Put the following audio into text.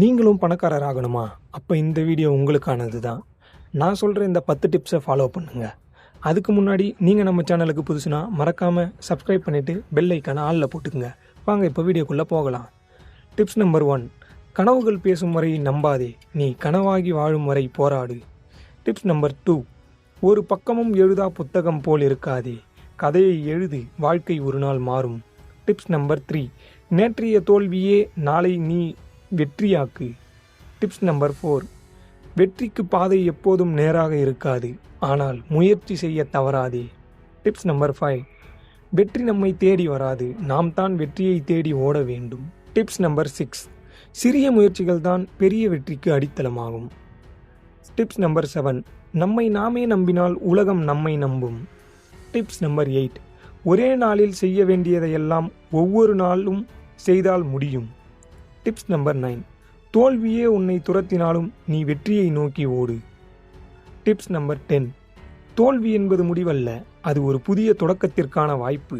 நீங்களும் பணக்காரர் ஆகணுமா அப்போ இந்த வீடியோ உங்களுக்கானது தான் நான் சொல்கிற இந்த பத்து டிப்ஸை ஃபாலோ பண்ணுங்கள் அதுக்கு முன்னாடி நீங்கள் நம்ம சேனலுக்கு புதுசுனா மறக்காமல் சப்ஸ்கிரைப் பண்ணிவிட்டு பெல் ஐக்கான ஆளில் போட்டுக்குங்க. வாங்க இப்போ வீடியோக்குள்ளே போகலாம். டிப்ஸ் நம்பர் ஒன் கனவுகள் பேசும் வரை நம்பாதே. நீ கனவாகி வாழும் வரை போராடு. டிப்ஸ் நம்பர் டூ ஒரு பக்கமும் எழுதா புத்தகம் போல் இருக்காதே. கதையை எழுது. வாழ்க்கை ஒரு நாள் மாறும். டிப்ஸ் நம்பர் த்ரீ நேற்றைய தோல்வியே நாளை நீ வெற்றியாக்கு. டிப்ஸ் நம்பர் ஃபோர் வெற்றிக்கு பாதை எப்போதும் நேராக இருக்காது. ஆனால் முயற்சி செய்ய தவறாதே. டிப்ஸ் நம்பர் ஃபைவ் வெற்றி நம்மை தேடி வராது. நாம் தான் வெற்றியை தேடி ஓட வேண்டும். டிப்ஸ் நம்பர் சிக்ஸ் சிறிய முயற்சிகள் தான் பெரிய வெற்றிக்கு அடித்தளமாகும். டிப்ஸ் நம்பர் செவன் நம்மை நாமே நம்பினால் உலகம் நம்மை நம்பும். டிப்ஸ் நம்பர் எயிட் ஒரே நாளில் செய்ய வேண்டியதையெல்லாம் ஒவ்வொரு நாளும் செய்தால் முடியும். டிப்ஸ் நம்பர் நைன் தோல்வியே உன்னை துரத்தினாலும் நீ வெற்றியை நோக்கி ஓடு. டிப்ஸ் நம்பர் டென் தோல்வி என்பது முடிவல்ல அது ஒரு புதிய தொடக்கத்திற்கான வாய்ப்பு.